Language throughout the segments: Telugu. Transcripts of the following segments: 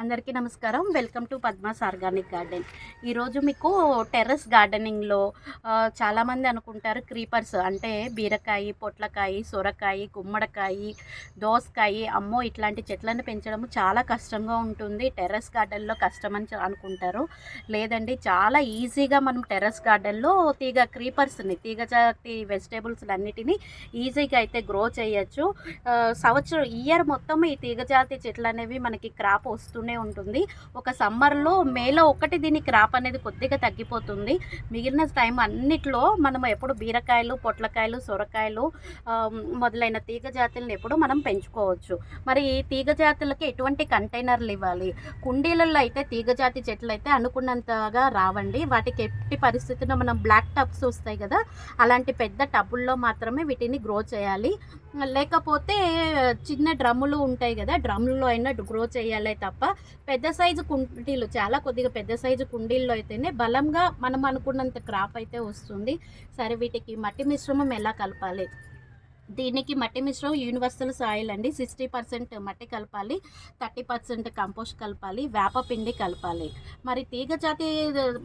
అందరికీ నమస్కారం. Welcome to Padma's organic garden. ఈరోజు మీకు టెర్రస్ గార్డెనింగ్లో చాలామంది అనుకుంటారు క్రీపర్స్. అంటే బీరకాయ పొట్లకాయ సొరకాయ గుమ్మడికాయ దోసకాయ అమ్మో ఇట్లాంటి చెట్లను పెంచడం చాలా కష్టంగా ఉంటుంది. టెర్రస్ గార్డెన్లో కష్టం అని అనుకుంటారు. లేదండి చాలా ఈజీగా మనం టెర్రస్ గార్డెన్లో తీగ క్రీపర్స్ని తీగ జాతి వెజిటేబుల్స్ అన్నిటినీ ఈజీగా అయితే గ్రో చేయొచ్చు. సంవత్సరం ఇయర్ మొత్తం ఈ తీగజాతి చెట్లు అనేవి మనకి క్రాప్ వస్తూనే ఉంటుంది. ఒక సమ్మర్లో మేలో ఒకటి దీని క్రాప్ అనేది కొద్దిగా తగ్గిపోతుంది. మిగిలిన టైం అన్నిట్లో మనం ఎప్పుడు బీరకాయలు పొట్లకాయలు సొరకాయలు మొదలైన తీగ జాతులను ఎప్పుడు మనం పెంచుకోవచ్చు. మరి ఈ తీగ జాతులకి ఎటువంటి కంటైనర్లు ఇవ్వాలి? కుండీలలో అయితే తీగ జాతి చెట్లు అయితే అనుకున్నంతగా రావండి. వాటికి ఎట్టి పరిస్థితుల్లో మనం బ్లాక్ టబ్స్ వస్తాయి కదా అలాంటి పెద్ద టబ్బుల్లో మాత్రమే వీటిని గ్రో చేయాలి. లేకపోతే చిన్న డ్రమ్ములు ఉంటాయి కదా డ్రమ్ముల్లో అయినా గ్రో చేయాలి తప్ప పెద్ద సైజు కుండీలు చాలా కొద్దిగా పెద్ద సైజు కుండీల్లో అయితేనే బలంగా మనం అనుకున్నంత క్రాప్ అయితే వస్తుంది. సరే వీటికి మట్టి మిశ్రమం ఎలా కలపాలి? దీనికి మట్టి మిశ్రమం యూనివర్సల్ సాయిల్ అండి. సిక్స్టీ పర్సెంట్ మట్టి కలపాలి థర్టీ పర్సెంట్ కంపోస్ట్ కలపాలి వేప పిండి కలపాలి. మరి తీగ జాతి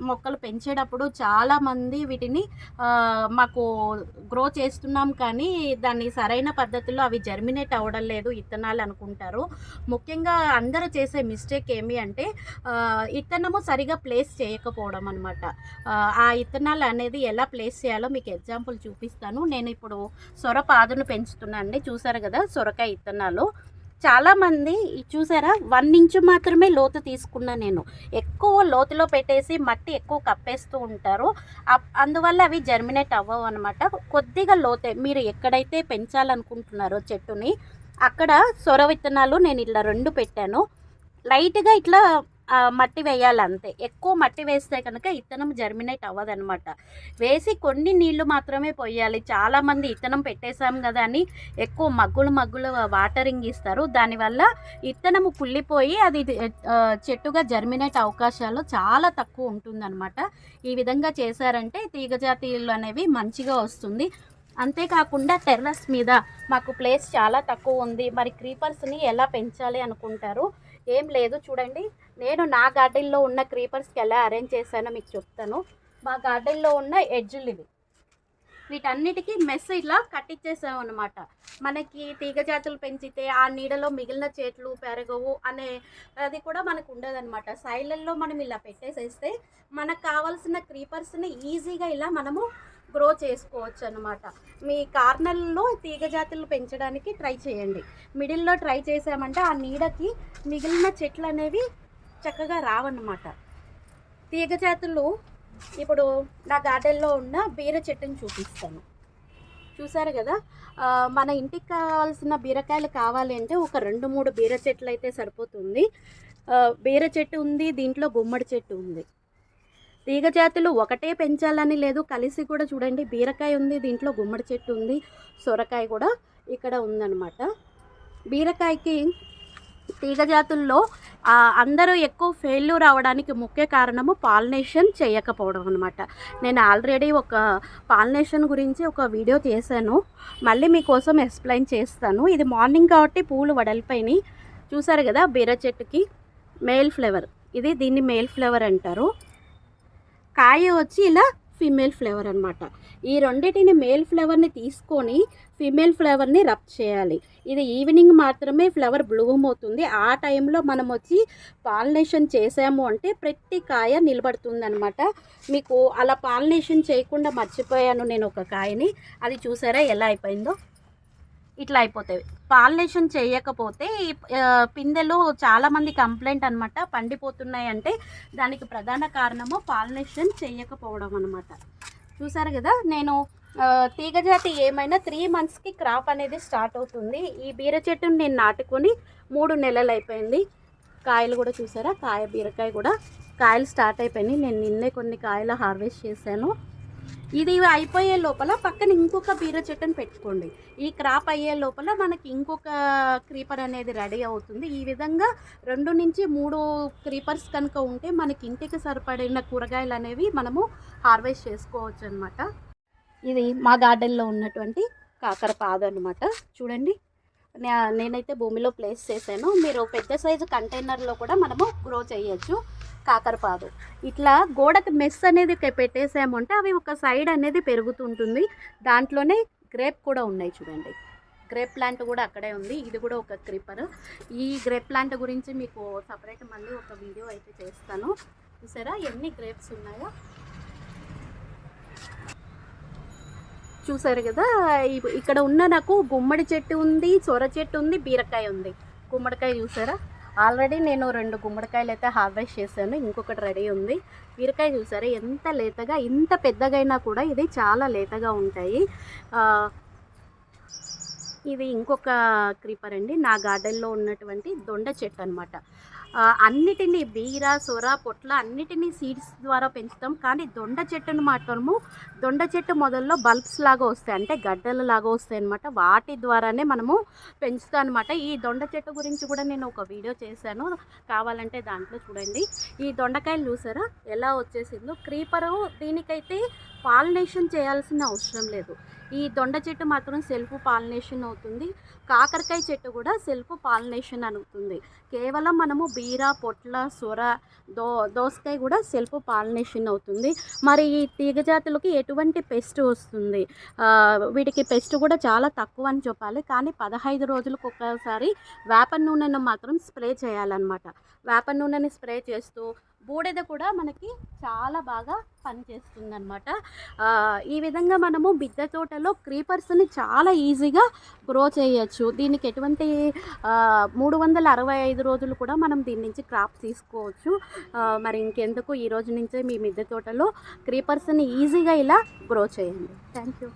మొక్కలు పెంచేటప్పుడు చాలామంది వీటిని మాకు గ్రో చేస్తున్నాం కానీ దాన్ని సరైన పద్ధతిలో అవి జర్మినేట్ అవ్వడం లేదు ఇత్తనాలు అనుకుంటారు. ముఖ్యంగా అందరూ చేసే మిస్టేక్ ఏమి అంటే ఇత్తనము సరిగా ప్లేస్ చేయకపోవడం అనమాట ఆ ఇత్తనాలు అనేది ఎలా ప్లేస్ చేయాలో మీకు ఎగ్జాంపుల్ చూపిస్తాను. నేను ఇప్పుడు సొర పాదును పెంచుతున్నాను అండి. చూసారు కదా సొరకాయ ఇత్తనాలు. చాలామంది చూసారా వన్ ఇంచు మాత్రమే లోతు తీసుకున్నా నేను. ఎక్కువ లోతులో పెట్టేసి మట్టి ఎక్కువ కప్పేస్తూ ఉంటారు. అప్- అందువల్ల అవి జర్మినేట్ అవ్వవు అనమాట కొద్దిగా లోతే మీరు ఎక్కడైతే పెంచాలనుకుంటున్నారో చెట్టుని అక్కడ సొర విత్తనాలు నేను ఇట్లా రెండు పెట్టాను. లైట్గా ఇట్లా మట్టి వేయాలి అంతే ఎక్కువ మట్టి వేస్తే కనుక ఇత్తనం జర్మినేట్ అవ్వదనమాట వేసి కొన్ని నీళ్ళు మాత్రమే పోయాలి. చాలామంది ఇత్తనం పెట్టేశాం కదా అని ఎక్కువ మగ్గులు మగ్గులు వాటరింగ్ ఇస్తారు. దానివల్ల ఇత్తనము కుళ్ళిపోయి అది చెట్టుగా జర్మినేట్ అవకాశాలు చాలా తక్కువ ఉంటుందన్నమాట. ఈ విధంగా చేశారంటే తీగజాతీయులు అనేవి మంచిగా వస్తుంది. అంతేకాకుండా టెర్రస్ మీద మాకు ప్లేస్ చాలా తక్కువ ఉంది. మరి క్రీపర్స్ని ఎలా పెంచాలి అనుకుంటారు? ఏం లేదు. చూడండి. నేను నా గార్డెన్లో ఉన్న క్రీపర్స్కి ఎలా అరేంజ్ చేశానో మీకు చెప్తాను. మా గార్డెన్లో ఉన్న ఎడ్జులు ఇవి వీటన్నిటికీ మెస్ ఇలా కట్టించేసాం అనమాట మనకి తీగ జాతులు పెంచితే ఆ నీడలో మిగిలిన చెట్లు పెరగవు అనే అది కూడా మనకు ఉండదన్నమాట. సైలల్లో మనం ఇలా పెట్టేసేస్తే మనకు కావాల్సిన క్రీపర్స్ని ఈజీగా ఇలా మనము గ్రో చేసుకోవచ్చు అనమాట మీ కార్నర్లో తీగ జాతులు పెంచడానికి ట్రై చేయండి. మిడిల్లో ట్రై చేసామంటే ఆ నీడకి మిగిలిన చెట్లు అనేవి చక్కగా రావన్నమాట. తీగ జాతులు ఇప్పుడు నా గార్డెన్లో ఉన్న బీర చెట్టుని చూపిస్తాను. చూసారు కదా? మన ఇంటికి కావాల్సిన బీరకాయలు కావాలి అంటే ఒక రెండు మూడు బీర చెట్లు అయితే సరిపోతుంది. బీర చెట్టు ఉంది దీంట్లో గుమ్మడి చెట్టు ఉంది. తీగ జాతులు ఒకటే పెంచాలని లేదు కలిసి కూడా చూడండి బీరకాయ ఉంది దీంట్లో గుమ్మడి చెట్టు ఉంది సొరకాయ కూడా ఇక్కడ ఉందన్నమాట. బీరకాయకి తీగ జాతుల్లో అందరూ ఎక్కువ ఫెయిల్యూర్ అవడానికి ముఖ్య కారణము పాలినేషన్ చేయకపోవడం అనమాట నేను ఆల్రెడీ ఒక పాలినేషన్ గురించి ఒక వీడియో చేశాను మళ్ళీ మీకోసం ఎక్స్ప్లెయిన్ చేస్తాను. ఇది మార్నింగ్ కాబట్టి పూలు వడలిపోయినాయి. చూసారు కదా బీర చెట్టుకి మేల్ ఫ్లేవర్. ఇది దీన్ని మేల్ ఫ్లేవర్ అంటారు. కాయ వచ్చి ఇలా ఫీమేల్ ఫ్లేవర్ అనమాట ఈ రెండింటిని మేల్ ఫ్లేవర్ని తీసుకొని ఫీమేల్ ఫ్లేవర్ని రబ్ చేయాలి. ఇది ఈవినింగ్ మాత్రమే ఫ్లవర్ బ్లూమ్ అవుతుంది ఆ టైంలో మనం వచ్చి పాలినేషన్ చేసాము అంటే ప్రతి కాయ నిలబడుతుంది అనమాట మీకు అలా పాలినేషన్ చేయకుండా మర్చిపోయాను నేను ఒక కాయని. అది చూసారా ఎలా అయిపోయిందో? ఇట్లా అయిపోతాయి. పాలినేషన్ చేయకపోతే ఈ పిందెలు చాలామంది కంప్లైంట్ అనమాట పండిపోతున్నాయి అంటే దానికి ప్రధాన కారణము పాలినేషన్ చేయకపోవడం అనమాట చూసారు కదా? నేను తీగజాతి ఏమైనా త్రీ మంత్స్కి క్రాప్ అనేది స్టార్ట్ అవుతుంది. ఈ బీర చెట్టుని నేను నాటుకొని మూడు నెలలు అయిపోయింది. కాయలు కూడా చూసారా? కాయ బీరకాయ కూడా కాయలు స్టార్ట్ అయిపోయినాయి. నేను నిన్నే కొన్ని కాయలు హార్వెస్ట్ చేశాను. ఇది అయిపోయే లోపల పక్కన ఇంకొక బీర చెట్టుని పెట్టుకోండి. ఈ క్రాప్ అయ్యే లోపల మనకి ఇంకొక క్రీపర్ అనేది రెడీ అవుతుంది. ఈ విధంగా రెండు నుంచి మూడు క్రీపర్స్ కనుక ఉంటే మనకి ఇంటికి సరిపడిన కూరగాయలు అనేవి మనము హార్వెస్ట్ చేసుకోవచ్చు అనమాట ఇది మా గార్డెన్లో ఉన్నటువంటి కాకర పాదు అనమాట చూడండి. నే- నేనైతే భూమిలో ప్లేస్ చేశాను. మీరు పెద్ద సైజు కంటైనర్లో కూడా మనము గ్రో చేయొచ్చు. కాకరపాదు. ఇట్లా గోడకి మెస్ అనేది పెట్టేసామంటే అవి ఒక సైడ్ అనేది పెరుగుతుంటుంది. దాంట్లోనే గ్రేప్ కూడా ఉన్నాయి చూడండి. గ్రేప్ ప్లాంట్ కూడా అక్కడే ఉంది. ఇది కూడా ఒక క్రీపర్. ఈ గ్రేప్ ప్లాంట్ గురించి మీకు సపరేట్ మళ్ళీ ఒక వీడియో అయితే చేస్తాను. చూసారా? ఎన్ని గ్రేప్స్ ఉన్నాయో? చూసారు కదా? ఇక్కడ ఉన్న నాకు గుమ్మడి చెట్టు ఉంది సొర చెట్టు ఉంది బీరకాయ ఉంది. గుమ్మడికాయ చూసారా? ఆల్రెడీ నేను రెండు గుమ్మడికాయలు అయితే హార్వెస్ట్ చేశాను ఇంకొకటి రెడీ ఉంది. బీరకాయ చూసారా ఎంత లేతగా ఇంత పెద్దగైనా కూడా ఇది చాలా లేతగా ఉంటాయి. ఇది ఇంకొక క్రీపర్ అండి. నా గార్డెన్లో ఉన్నటువంటి దొండ చెట్టు అనమాట అన్నిటినీ బీర సొర పొట్ల అన్నిటినీ సీడ్స్ ద్వారా పెంచుతాం. కానీ దొండ చెట్టును మాత్రము దొండ చెట్టు మొదల్లో బల్బ్స్ లాగా వస్తాయి. అంటే గడ్డలు లాగా వస్తాయి అనమాట వాటి ద్వారానే మనము పెంచుతాం అనమాట ఈ దొండ చెట్టు గురించి కూడా నేను ఒక వీడియో చేశాను. కావాలంటే దాంట్లో చూడండి. ఈ దొండకాయలు చూసారా? ఎలా వచ్చేసిందో. క్రీపరు దీనికైతే పాలినేషన్ చేయాల్సిన అవసరం లేదు. ఈ దొండ చెట్టు మాత్రం సెల్ఫ్ పాలినేషన్ అవుతుంది. కాకరకాయ చెట్టు కూడా సెల్ఫ్ పాలినేషన్ అవుతుంది. కేవలం మనము బీర పొట్ల సొర దో దోసకాయ కూడా సెల్ఫ్ పాలినేషన్ అవుతుంది. మరి ఈ తీగ జాతులకి ఎటువంటి పెస్ట్ వస్తుంది? వీటికి పెస్ట్ కూడా చాలా తక్కువ అని చెప్పాలి. కానీ పదహైదు రోజులకు ఒకసారి వేప నూనెను మాత్రం స్ప్రే చేయాలన్నమాట. వేప నూనెని స్ప్రే చేస్తూ బూడిద కూడా మనకి చాలా బాగా పనిచేస్తుంది అనమాట ఈ విధంగా మనము బిద్దె తోటలో క్రీపర్స్ని చాలా ఈజీగా గ్రో చేయొచ్చు. దీనికి ఎటువంటి మూడు వందల అరవై ఐదు రోజులు కూడా మనం దీని నుంచి క్రాప్ తీసుకోవచ్చు. మరి ఇంకెందుకు? ఈ రోజు నుంచే మీ మిద్దె తోటలో క్రీపర్స్ని ఈజీగా ఇలా గ్రో చేయండి. Thank you